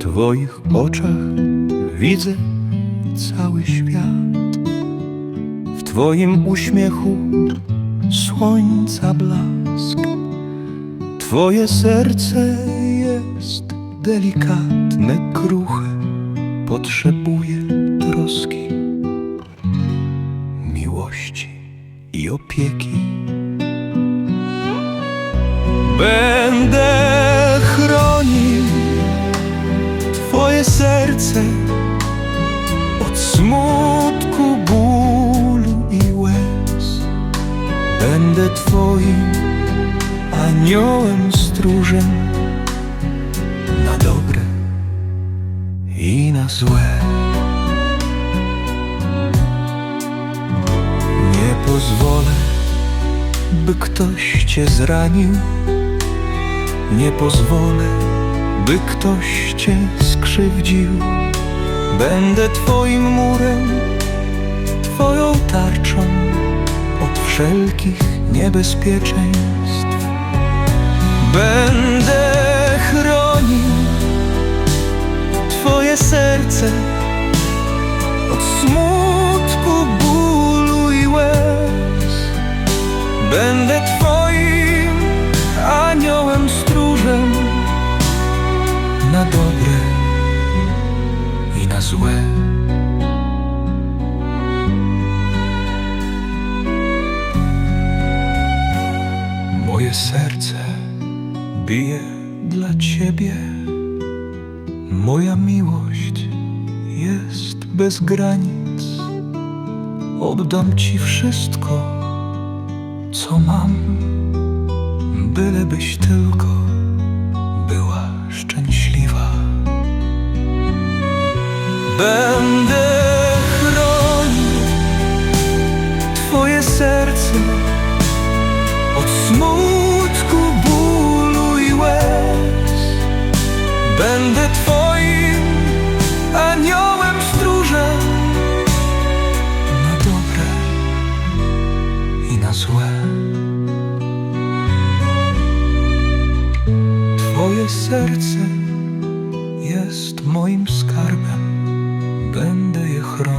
Twoich oczach widzę cały świat. W Twoim uśmiechu słońca blask. Twoje serce jest delikatne, kruche, potrzebuje troski, miłości i opieki. Będę Serce od smutku, bólu i łez. Będę Twoim aniołem stróżem na dobre i na złe. Nie pozwolę, by ktoś Cię zranił. Nie pozwolę, by ktoś cię skrzywdził. Będę twoim murem, twoją tarczą od wszelkich niebezpieczeństw. Będę chronił twoje serce złe. Moje serce bije dla ciebie. Moja miłość jest bez granic. Oddam ci wszystko, co mam bylebyś tylko będę chronił Twoje serce od smutku, bólu i łez Będę Twoim aniołem stróżem Na dobre i na złe Twoje serce jest moim skarbem. День де храм.